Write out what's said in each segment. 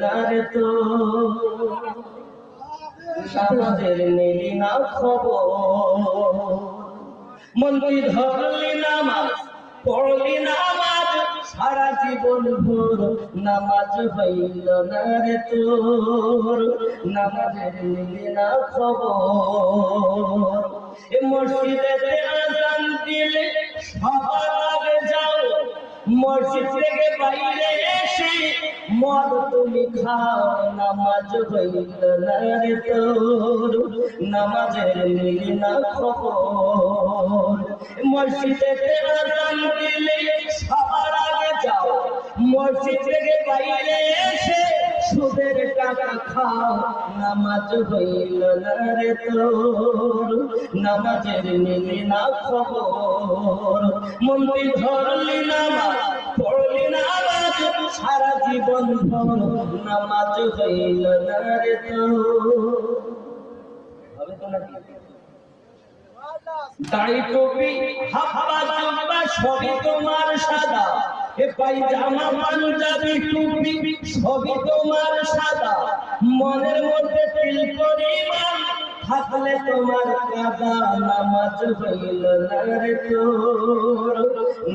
না রে তো। নামাজের নিলি না খবর। মন্দির ধরলি নামাজ, পড়লি নামাজ, সারা জীবন ভোর নামাজ হইল না রে তোর। নামাজের নিলি না খবর। এ মসজিদে আজান দিলে সবার আগে যাও। মসজিদ থেকে বাইরে মদ তুমি খাও নামাজ হইল না তোর। নামাজের মিলি না খবর। মসজিদে আজান দিলে সবার আগে যাও। মসজিদ থেকে বাইরে এসে সুদের টাকা খাও। নামাজ হইল না তোর। নামাজের মিলি না খবর। মন্দির ধরলি নামাজ পড়লি সারা জীবন নামাজ হইল না রে হবে তো নাকি? দাড়ি টুপি, হাফা জামা সবই তোমার সাদা। এ পায়জামা, পাঞ্জাবি, টুপি, সবই তোমার সাদা। মনের মধ্যে তিল পরিমাণ থাকলে তোমার কাদা নামাজ হইল না রে তোর?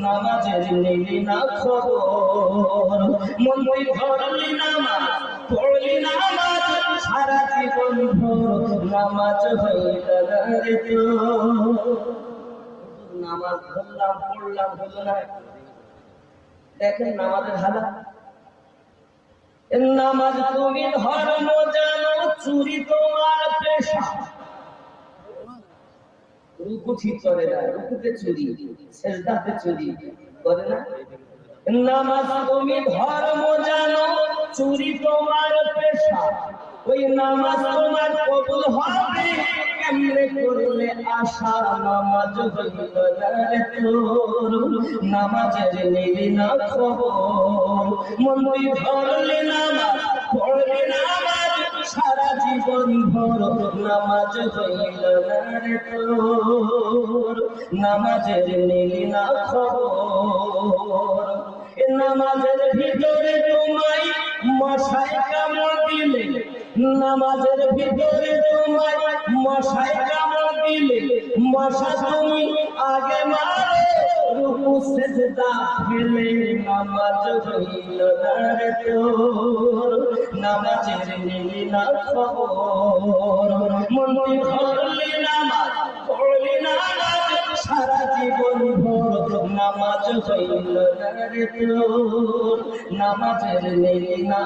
নামাজের নিলি না খবর। মন্দির ধরলি নামাজ, পড়লি নামাজ, সারা জীবন ভোর নামাজ হইল না রে তোর। নামাজ ধরলাম, পড়লাম, হলো না দেখেন নামাজের হালাত। নামাজ তুমি ধর্ম জানো, চুরি তোমার পেশা রুকু ঠিক করে না, রুকুতে চুরি সেজদাতে চুরি করে না? নামাজ তুমি ধর্ম জানো, চুরি তোমার পেশা। ওই নামাজ তোমার কবুল হবে, কেমনে করলে আশা নামাজ নামাজের নিলি না খবর মন্দির ধরলে নামাজ পড়লে নামাজ সারা জীবন ভর নামাজ হইল রে তোর। নামাজের নিলি না খবর। নামাজের ভিতরে তোমায় মশাই কামড় দিলে। নামাজের ভিতরে তোমায় মশাই কামড় দিলে। মশা তুমি আগে মারে রুকু সেজদা ফেলে নামাজ হইল না রে তোর। নামাজের নিলি না খবর। মন্দির ধরলি নামাজ, পড়লি নামাজ, সারা জীবন ভোর নামাজ হইল নামাজের নিলি না